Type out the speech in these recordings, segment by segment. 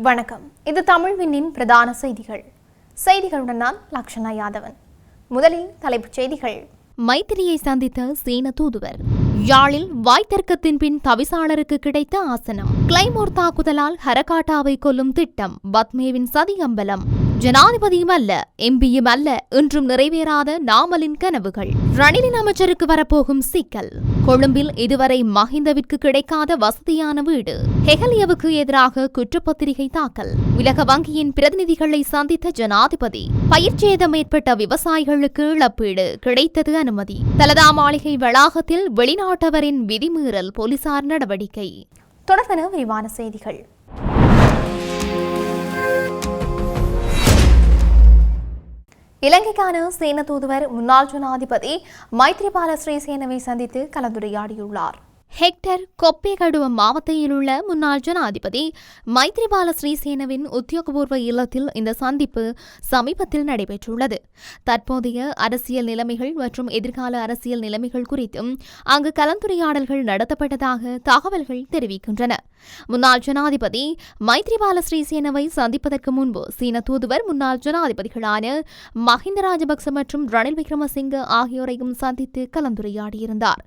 வணக்கம். இது தமிழ் விண்ணின் பிரதான செய்திகள். செய்திகளுடன் நான் லக்ஷனா யாதவன். முதலில் தலைப்புச் செய்திகள். மைத்திரியை சந்தித்த சீன தூதுவர். யாழில் வாய்த்தர்க்கத்தின் பின் தவிசாளருக்கு கிடைத்த ஆசனம். கிளைமோர் தாக்குதலால் ஹரகாட்டாவை கொல்லும் திட்டம் பத்மேவின் சதி அம்பலம். ஜனாதிபதியும் அல்ல எம்பியும் அல்ல இன்றும் நிறைவேறாத நாமலின் கனவுகள். ரணிலின் அமைச்சருக்கு வரப்போகும் சிக்கல் கொழும்பில் இதுவரை மஹிந்தவிற்கு கிடைக்காத வசதியான வீடு. ஹெகலியவுக்கு எதிராக குற்றப்பத்திரிகை தாக்கல். உலக வங்கியின் பிரதிநிதிகளை சந்தித்த ஜனாதிபதி பயிர்ச்சேதம் ஏற்பட்ட விவசாயிகளுக்கு இழப்பீடு கிடைத்தது அனுமதி. தலதா மாளிகை வளாகத்தில் வெளிநாட்டவரின் விதிமீறல் போலீசார் நடவடிக்கை. தொடர்பென விரிவான செய்திகள். இலங்கைக்கான சீன தூதுவர் முன்னாள் ஜனாதிபதி மைத்ரிபால ஸ்ரீசேனவை சந்தித்து கலந்துரையாடியுள்ளார். ஹெக்டர் கொப்பேகடுவ மாவட்டத்தில் உள்ள முன்னாள் ஜனாதிபதி மைத்ரிபால ஸ்ரீசேனவின் உத்தியோகபூர்வ இல்லத்தில் இந்த சந்திப்பு சமீபத்தில் நடைபெற்றுள்ளது. தற்போதைய அரசியல் நிலைமைகள் மற்றும் எதிர்கால அரசியல் நிலைமைகள் குறித்தும் அங்கு கலந்துரையாடல்கள் நடத்தப்பட்டதாக தகவல்கள் தெரிவிக்கின்றன. முன்னாள் ஜனாதிபதி மைத்ரிபால ஸ்ரீசேனவை சந்திப்பதற்கு முன்பு சீன தூதுவர் முன்னாள் ஜனாதிபதிகளான மஹிந்த ராஜபக்ச மற்றும் ரணில் விக்ரமசிங்க ஆகியோரையும் சந்தித்து கலந்துரையாடியிருந்தார்.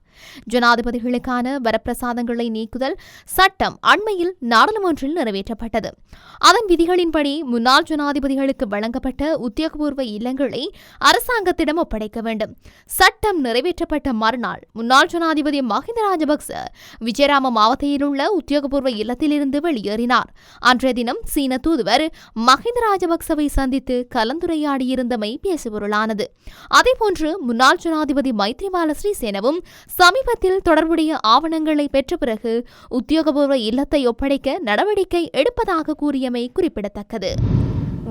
ஜனாதிபதிகளுக்கான வரப்பிரசாதங்களை நீக்குதல் சட்டம் அண்மையில் நாடாளுமன்றில் நிறைவேற்றப்பட்டது. அதன் விதிகளின்படி முன்னாள் ஜனாதிபதிகளுக்கு வழங்கப்பட்ட உத்தியோகபூர்வ இல்லங்களை அரசாங்கத்திடம் ஒப்படைக்க வேண்டும். சட்டம் நிறைவேற்றப்பட்ட மறுநாள் முன்னாள் ஜனாதிபதி மஹிந்த ராஜபக்ச விஜயராம மாவட்டத்தில் உள்ள உத்தியோகபூர்வ இல்லத்திலிருந்து வெளியேறினார். அன்றைய தினம் சீன தூதுவர் மஹிந்த ராஜபக்சவை சந்தித்து கலந்துரையாடியிருந்தமை பேசுபொருளானது. அதேபோன்று முன்னாள் ஜனாதிபதி மைத்ரிபால ஸ்ரீசேனவும் சமீபத்தில் தொடர்புடைய ஆவணங்களை பெற்ற பிறகு உத்தியோகபூர்வ இல்லத்தை ஒப்படைக்க நடவடிக்கை எடுப்பதாக கூறியமை குறிப்பிடத்தக்கது.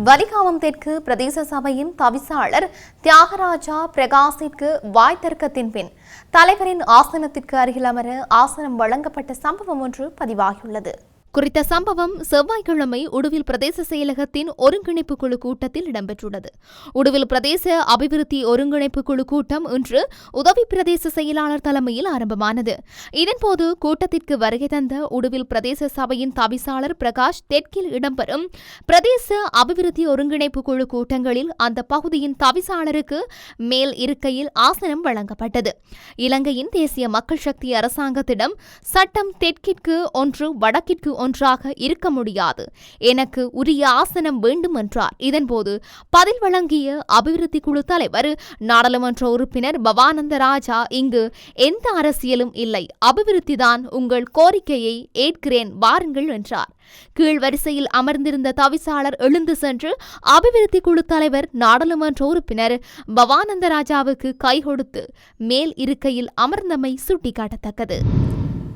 வலிகாமம் தெற்கு பிரதேச சபையின் தவிசாளர் தியாகராஜா பிரகாஷிற்கு வாய்த்தர்க்கத்தின் பின் தலைவரின் ஆசனத்திற்கு அருகில் அமர ஆசனம் வழங்கப்பட்ட சம்பவம் ஒன்று பதிவாகியுள்ளது. குறித்த சம்பவம் செவ்வாய்க்கிழமை உடுவில் பிரதேச செயலகத்தின் ஒருங்கிணைப்பு குழு கூட்டத்தில் இடம்பெற்றுள்ளது. உடுவில் பிரதேச அபிவிருத்தி ஒருங்கிணைப்பு குழு கூட்டம் இன்று உதவி பிரதேச செயலாளர் தலைமையில் ஆரம்பமானது. இதன்போது கூட்டத்திற்கு வருகை தந்த உடுவில் பிரதேச சபையின் தவிசாளர் பிரகாஷ் தெற்கில் இடம்பெறும் பிரதேச அபிவிருத்தி ஒருங்கிணைப்பு குழு கூட்டங்களில் அந்த பகுதியின் தவிசாளருக்கு மேல் இருக்கையில் ஆசனம் வழங்கப்பட்டது. இலங்கையின் தேசிய மக்கள் சக்தி அரசாங்கத்திடம் சட்டம் தெற்கிற்கு ஒன்று வடக்கிற்கு ஒன்றாக இருக்க முடியாது. எனக்கு உரிய ஆசனம் வேண்டும் என்றார் இதன்போது பதில் வழங்கிய அபிவிருத்தி குழு தலைவர் நாடாளுமன்ற உறுப்பினர் பவானந்த ராஜா இங்கு எந்த அரசியலும் இல்லை. அபிவிருத்திதான் உங்கள் கோரிக்கையை ஏற்கிறேன். வாருங்கள் என்றார். கீழ் வரிசையில் அமர்ந்திருந்த தவிசாளர் எழுந்து சென்று அபிவிருத்தி குழு தலைவர் நாடாளுமன்ற உறுப்பினர் பவானந்த ராஜாவுக்கு கை கொடுத்து மேல் இருக்கையில் அமர்ந்தமை சுட்டிக்காட்டத்தக்கது.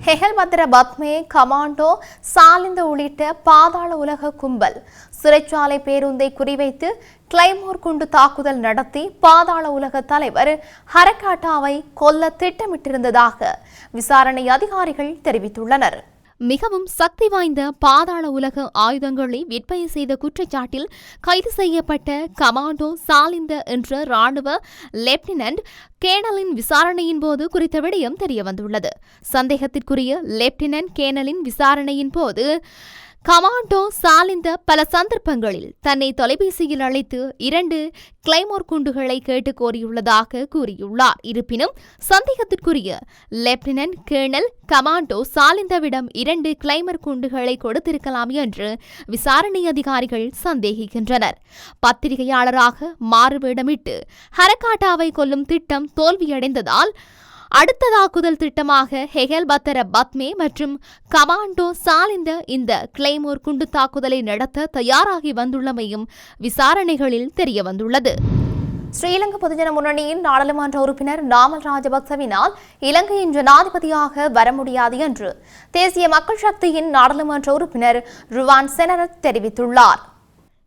ஹெஹல்பத்ர பத்மே கமாண்டோ சாலிந்த உள்ளிட்ட பாதாள உலக கும்பல். சிறைச்சாலை பேருந்தை குறிவைத்து கிளைமோர் குண்டு தாக்குதல் நடத்தி பாதாள உலக தலைவர் ஹரகாட்டாவை கொல்ல திட்டமிட்டிருந்ததாக விசாரணை அதிகாரிகள் தெரிவித்துள்ளனர். மிகவும் சக்தி வாய்ந்த பாதாள உலக ஆயுதங்களை விற்பனை செய்த குற்றச்சாட்டில் கைது செய்யப்பட்ட கமாண்டோ சாலிந்த என்ற ராணுவ லெப்டினன்ட் கேனலின் விசாரணையின் போது குறித்த விடயம் தெரியவந்துள்ளது. சந்தேகத்திற்குரிய லெப்டினன்ட் கேனலின் விசாரணையின் போது கமாண்டோ சாலிந்த பல சந்தர்ப்பங்களில் தன்னை தொலைபேசியில் அழைத்து இரண்டு கிளைமோர் குண்டுகளை கேட்டு கோரியுள்ளதாக கூறியுள்ளார். இருப்பினும் சந்தேகத்திற்குரிய லெப்டினன்ட் கேர்னல் கமாண்டோ சாலிந்தவிடம் இரண்டு கிளைமர் குண்டுகளை கொடுத்திருக்கலாம் என்று விசாரணை அதிகாரிகள் சந்தேகிக்கின்றனர். பத்திரிகையாளராக மாறுவேடமிட்டு ஹரகாட்டாவை கொல்லும் திட்டம் தோல்வியடைந்ததால் அடுத்த தாக்குதல் திட்டமாக ஹெகல் பத்தர பத்மே மற்றும் கமாண்டோ சாலிந்த இந்த கிளைமோர் குண்டு தாக்குதலை நடத்த தயாராகி வந்துள்ளமையும் விசாரணைகளில் தெரியவந்துள்ளது ஸ்ரீலங்கா பொதுஜன முன்னணியின் நாடாளுமன்ற உறுப்பினர் நாமல் ராஜபக்சவினால் இலங்கையின் ஜனாதிபதியாக வர முடியாது என்று தேசிய மக்கள் சக்தியின் நாடாளுமன்ற உறுப்பினர் ருவான் செனரத் தெரிவித்துள்ளார்.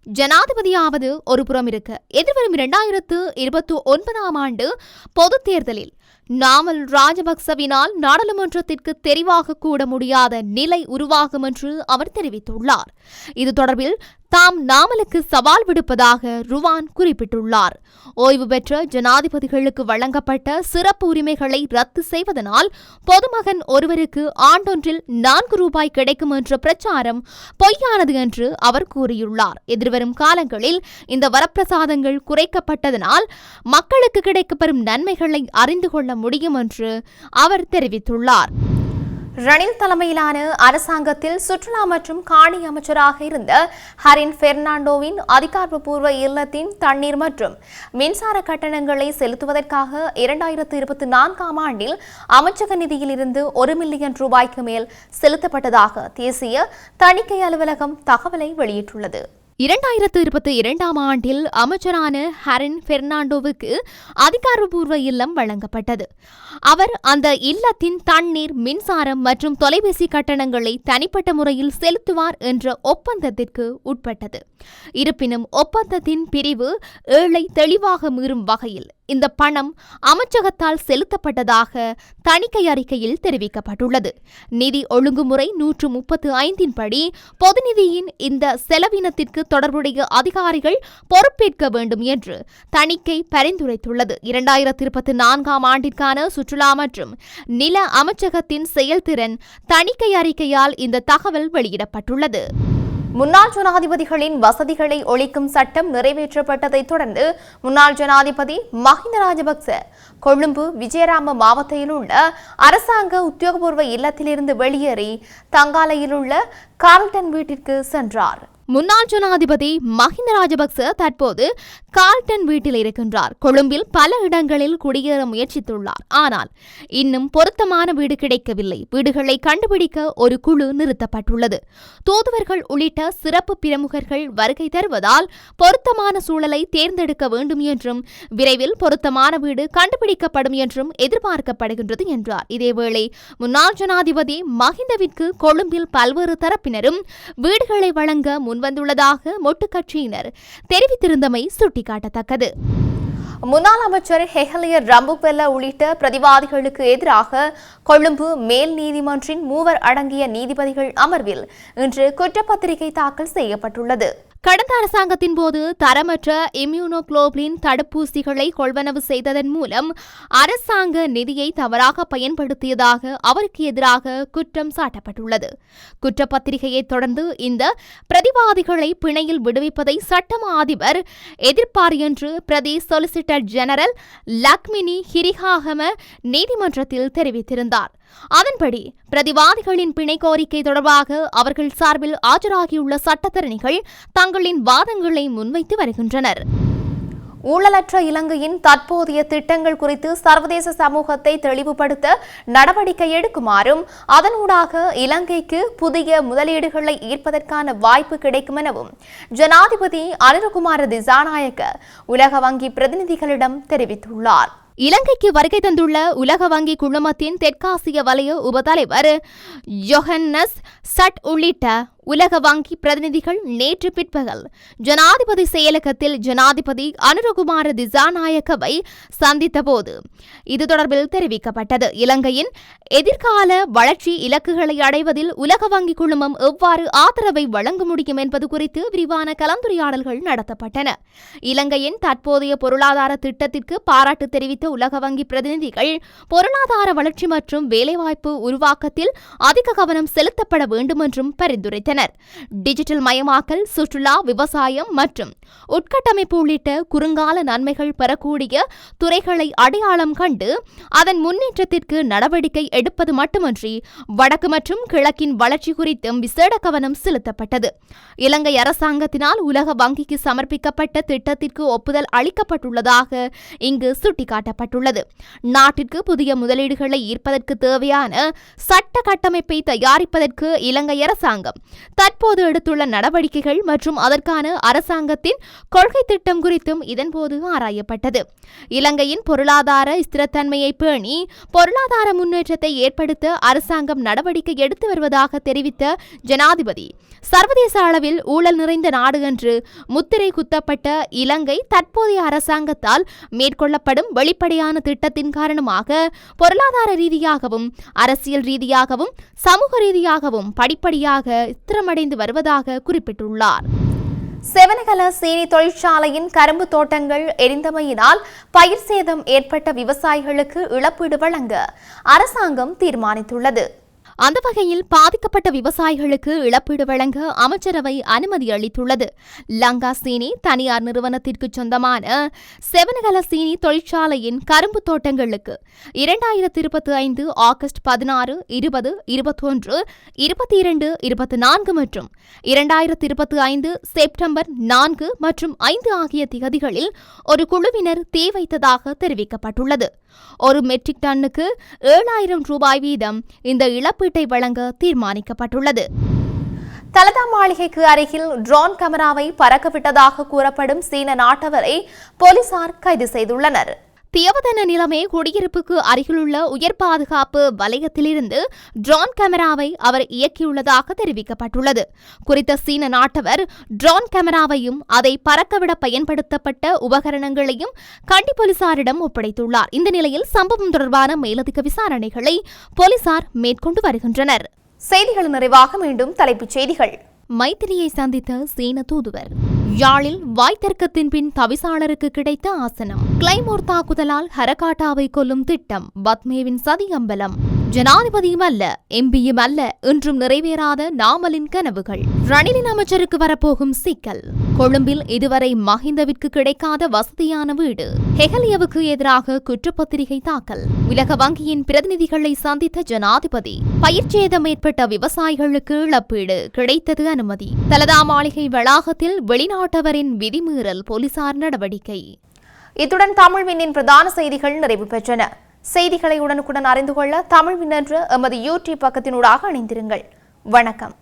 ஜனாதிபதியாவது ஒரு புறம் இருக்க. எதிர்வரும் இரண்டாயிரத்து இருபத்தி ஒன்பதாம் ஆண்டு பொதுத் தேர்தலில் நாமல் ராஜபக்சவினால் நாடாளுமன்றத்திற்கு தெரிவாக கூட முடியாத நிலை உருவாகும் என்று அவர் தெரிவித்துள்ளார். இது தொடர்பில் தாம் நாமலுக்கு சவால் விடுப்பதாக ருவான் குறிப்பிட்டுள்ளார். ஓய்வு பெற்ற ஜனாதிபதிகளுக்கு வழங்கப்பட்ட சிறப்பு உரிமைகளை ரத்து செய்வதனால் பொதுமகன் ஒருவருக்கு ஆண்டொன்றில் நான்கு ரூபாய் கிடைக்கும் என்ற பிரச்சாரம் பொய்யானது என்று அவர் கூறியுள்ளார். எதிர்வரும் காலங்களில் இந்த வரப்பிரசாதங்கள் குறைக்கப்பட்டதனால் மக்களுக்கு கிடைக்கப்பெறும் நன்மைகளை அறிந்து கொள்ள முடியும் என்று அவர் தெரிவித்துள்ளார். ரணில் தலைமையிலான அரசாங்கத்தில் சுற்றுலா மற்றும் காணி அமைச்சராக இருந்த ஹரின் பெர்னாண்டோவின் அதிகாரப்பூர்வ இல்லத்தின் தண்ணீர் மற்றும் மின்சார கட்டணங்களை செலுத்துவதற்காக இரண்டாயிரத்து இருபத்தி நான்காம் ஆண்டில் அமைச்சக நிதியிலிருந்து ஒரு மில்லியன் ரூபாய்க்கு மேல் செலுத்தப்பட்டதாக தேசிய தணிக்கை அலுவலகம் தகவலை வெளியிட்டுள்ளது. இரண்டாயிரத்து இருபத்தி இரண்டாம் ஆண்டில் அமைச்சரான ஹரன் பெர்னாண்டோவுக்கு அதிகாரப்பூர்வ இல்லம் வழங்கப்பட்டது. அவர் அந்த இல்லத்தின் தண்ணீர் மின்சாரம் மற்றும் தொலைபேசி கட்டணங்களை தனிப்பட்ட முறையில் செலுத்துவார் என்ற ஒப்பந்தத்திற்கு உட்பட்டது. இருப்பினும் ஒப்பந்தத்தின் பிரிவு ஏழை தெளிவாக மீறும் வகையில் இந்த பணம் அமைச்சகத்தால் செலுத்தப்பட்டதாக தணிக்கை அறிக்கையில் தெரிவிக்கப்பட்டுள்ளது. நிதி ஒழுங்குமுறை நூற்று முப்பத்து ஐந்தின் படி பொதுநிதியின் இந்த செலவினத்திற்கு தொடர்புடைய அதிகாரிகள் பொறுப்பேற்க வேண்டும் என்று தணிக்கை பரிந்துரைத்துள்ளது. இரண்டாயிரத்தி இருபத்தி நான்காம் ஆண்டிற்கான சுற்றுலா மற்றும் நில அமைச்சகத்தின் செயல்திறன் தணிக்கை அறிக்கையால் இந்த தகவல் வெளியிடப்பட்டுள்ளது. முன்னாள் ஜனாதிபதிகளின் வசதிகளை ஒழிக்கும் சட்டம் நிறைவேற்றப்பட்டதைத் தொடர்ந்து முன்னாள் ஜனாதிபதி மஹிந்த ராஜபக்ச கொழும்பு விஜயராம மாவட்டத்தில் உள்ள அரசாங்க உத்தியோகபூர்வ இல்லத்திலிருந்து வெளியேறி தங்காலையில் உள்ள கார்ல்டன் வீட்டிற்கு சென்றார். முன்னாள் ஜனாதிபதி மஹிந்த ராஜபக்ச தற்போது கால்டன் வீட்டில் இருக்கின்றார். கொழும்பில் பல இடங்களில் குடியேற முயற்சித்துள்ளார். ஆனால் இன்னும் பொருத்தமான வீடு கிடைக்கவில்லை. வீடுகளை கண்டுபிடிக்க ஒரு குழு நிறுத்தப்பட்டுள்ளது. தூதுவர்கள் உள்ளிட்ட சிறப்பு பிரமுகர்கள் வருகை தருவதால் பொருத்தமான சூழலை தேர்ந்தெடுக்க வேண்டும் என்றும் விரைவில் பொருத்தமான வீடு கண்டுபிடிக்கப்படும் என்றும் எதிர்பார்க்கப்படுகின்றது என்றார். இதேவேளை முன்னாள் ஜனாதிபதி மஹிந்தவிற்கு கொழும்பில் பல்வேறு தரப்பினரும் வீடுகளை வழங்க முன்வந்துள்ளதாக மொட்டு கட்சியினர் தெரிவித்திருந்தமை சுட்டிக்காட்டத்தக்கது. முன்னாள் அமைச்சர் ஹெஹலியர் ரம்புபெல்ல உள்ளிட்ட பிரதிவாதிகளுக்கு எதிராக கொழும்பு மேல் நீதிமன்றின் மூவர் அடங்கிய நீதிபதிகள் அமர்வில் இன்று குற்றப்பத்திரிகை தாக்கல் செய்யப்பட்டுள்ளது. கடந்த அரசாங்கத்தின் போது தரமற்ற இம்யூனோக்ளோபின் தடுப்பூசிகளை கொள்வனவு செய்ததன் மூலம் அரசாங்க நிதியை தவறாக பயன்படுத்தியதாக அவருக்கு எதிராக குற்றம் சாட்டப்பட்டுள்ளது. குற்றப்பத்திரிகையை தொடர்ந்து இந்த பிரதிவாதிகளை பிணையில் விடுவிப்பதை சட்டமா அதிபர் எதிர்ப்பார் என்று பிரதி சொலிசிட்டர் ஜெனரல் லக்மினி ஹிரிஹாகம நீதிமன்றத்தில் தெரிவித்திருந்தார். அதன்படி பிரதிவாதிகளின் பிணை கோரிக்கை தொடர்பாக அவர்கள் சார்பில் ஆஜராகியுள்ள சட்டத்தரணிகள் தங்களின் வாதங்களை முன்வைத்து வருகின்றனர். ஊழலற்ற இலங்கையின் தற்போதைய திட்டங்கள் குறித்து சர்வதேச சமூகத்தை தெளிவுபடுத்த நடவடிக்கை எடுக்குமாறும் அதனூடாக இலங்கைக்கு புதிய முதலீடுகளை ஈர்ப்பதற்கான வாய்ப்பு கிடைக்கும் எனவும் ஜனாதிபதி அனிருகுமார திசாநாயக்க உலக வங்கி பிரதிநிதிகளிடம் தெரிவித்துள்ளார். இலங்கைக்கு வருகை தந்துள்ள உலக வங்கி குழுமத்தின் தெற்காசிய வலய உபதலைவர் ஜொஹன்னஸ் சட் உள்ளிட்ட உலக வங்கி பிரதிநிதிகள் நேற்று பிற்பகல் ஜனாதிபதி செயலகத்தில் ஜனாதிபதி அனுரகுமார திசாநாயக்கவை சந்தித்தபோது இது தொடர்பில் தெரிவிக்கப்பட்டது. இலங்கையின் எதிர்கால வளர்ச்சி இலக்குகளை அடைவதில் உலக வங்கி குழுமம் எவ்வாறு ஆதரவை வழங்க முடியும் என்பது குறித்து விரிவான கலந்துரையாடல்கள் நடத்தப்பட்டன. இலங்கையின் தற்போதைய பொருளாதார திட்டத்திற்கு பாராட்டு தெரிவித்த உலக வங்கி பிரதிநிதிகள் பொருளாதார வளர்ச்சி மற்றும் வேலைவாய்ப்பு உருவாக்கத்தில் அதிக கவனம் செலுத்தப்பட வேண்டும் என்றும் பரிந்துரைத்தனர். டிஜிட்டல் மயமாக்கல் சுற்றுலா விவசாயம் மற்றும் உட்கட்டமைப்பு உள்ளிட்ட குறுங்கால நன்மைகள் பெறக்கூடிய துறைகளை அடையாளம் கண்டு அதன் முன்னேற்றத்திற்கு நடவடிக்கை எடுப்பது மட்டுமன்றி வடக்கு மற்றும் கிழக்கின் வளர்ச்சி குறித்தும் விசேட கவனம் செலுத்தப்பட்டது. இலங்கை அரசாங்கத்தினால் உலக வங்கிக்கு சமர்ப்பிக்கப்பட்ட திட்டத்திற்கு ஒப்புதல் அளிக்கப்பட்டுள்ளதாக இங்கு சுட்டிக்காட்டப்பட்டுள்ளது. நாட்டிற்கு புதிய முதலீடுகளை ஈர்ப்பதற்கு தேவையான சட்ட கட்டமைப்பை தயாரிப்பதற்கு இலங்கை அரசாங்கம் தற்போது எடுத்துள்ள நடவடிக்கைகள் மற்றும் அதற்கான அரசாங்கத்தின் கொள்கை திட்டம் குறித்தும் இதன்போது ஆராயப்பட்டது. இலங்கையின் பொருளாதார ஸ்திரத்தன்மையை பேணி பொருளாதார முன்னேற்றத்தை ஏற்படுத்த அரசாங்கம் நடவடிக்கை எடுத்து வருவதாக தெரிவித்த ஜனாதிபதி சர்வதேச அளவில் ஊழல் நிறைந்த நாடு என்று முத்திரை குத்தப்பட்ட இலங்கை தற்போதைய அரசாங்கத்தால் மேற்கொள்ளப்படும் வெளிப்படையான திட்டத்தின் காரணமாக பொருளாதார ரீதியாகவும் அரசியல் ரீதியாகவும் சமூக ரீதியாகவும் படிப்படியாக ஸ்திரமடைந்து வருவதாக குறிப்பிட்டுள்ளார். செவனகல சீனி தொழிற்சாலையின் கரும்பு தோட்டங்கள் எரிந்தமையினால் பயிர் சேதம் ஏற்பட்ட விவசாயிகளுக்கு இழப்பீடு வழங்க அரசாங்கம் தீர்மானித்துள்ளது. அந்த வகையில் பாதிக்கப்பட்ட விவசாயிகளுக்கு இழப்பீடு வழங்க அமைச்சரவை அனுமதி அளித்துள்ளது. லங்கா சீனி தனியார் நிறுவனத்திற்கு சொந்தமான செவனகல சீனி தொழிற்சாலையின் கரும்பு தோட்டங்களுக்கு இரண்டாயிரத்தி இருபத்தி ஐந்து ஆகஸ்ட் பதினாறு இருபது இருபத்தொன்று இருபத்தி இரண்டு இருபத்தி நான்கு மற்றும் இரண்டாயிரத்தி இருபத்தி ஐந்து செப்டம்பர் நான்கு மற்றும் ஐந்து ஆகிய திகதிகளில் ஒரு குழுவினர் தீ வைத்ததாக தெரிவிக்கப்பட்டுள்ளது. ஒரு மெட்ரிக் டன்னுக்கு ஏழாயிரம் ரூபாய் வீதம் இந்த இழப்பு இழப்பீட்டை வழங்க தீர்மானிக்கப்பட்டுள்ளது. தலதா மாளிகைக்கு அருகில் ட்ரோன் கேமராவை பறக்கவிட்டதாக கூறப்படும் சீன நாட்டவரை போலீசார் கைது செய்துள்ளனர். தியவதன நிலைமை குடியிருப்புக்கு அருகிலுள்ள உயர் பாதுகாப்பு வலயத்திலிருந்து ட்ரோன் கேமராவை அவர் இயக்கியுள்ளதாக தெரிவிக்கப்பட்டுள்ளது. குறித்த சீன நாட்டவர் ட்ரோன் கேமராவையும் அதை பறக்கவிட பயன்படுத்தப்பட்ட உபகரணங்களையும் கண்டி போலீசாரிடம் ஒப்படைத்துள்ளார். இந்த நிலையில் சம்பவம் தொடர்பான மேலதிக விசாரணைகளை போலீசார் மேற்கொண்டு வருகின்றனர். செய்திகள் நிறைவாக மீண்டும் தலைப்புச் செய்திகள். மைத்திரியை சந்தித்த சீன தூதுவர். யாழில் வாய்த்தர்க்கத்தின் பின் தவிசாளருக்கு கிடைத்த ஆசனம். கிளைமோர் தாக்குதலால் ஹரகாட்டாவை கொல்லும் திட்டம். பத்மேவின் சதி அம்பலம். ஜனாதிபதியும் அல்ல எம்பியும் அல்ல இன்றும் நிறைவேறாத நாமலின் கனவுகள். ரணிலின் அமைச்சருக்கு வரப்போகும் சிக்கல் கொழும்பில் இதுவரை மஹிந்தவிற்கு கிடைக்காத வசதியான வீடு. ஹெகலியவுக்கு எதிராக குற்றப்பத்திரிகை தாக்கல். உலக வங்கியின் பிரதிநிதிகளை சந்தித்த ஜனாதிபதி பயிர்ச்சேதம் ஏற்பட்ட விவசாயிகளுக்கு இழப்பீடு கிடைத்தது அனுமதி. தலதா மாளிகை வளாகத்தில் வெளிநாட்டவரின் விதிமீறல் போலீசார் நடவடிக்கை. இத்துடன் தமிழ் விண்ணின் பிரதான செய்திகள் நிறைவு பெற்றன. செய்திகளை உடனுக்குடன் அறிந்து கொள்ள தமிழ் மின்னன்று எமது யூடியூப் பக்கத்தினூடாக இணைந்திருங்கள். வணக்கம்.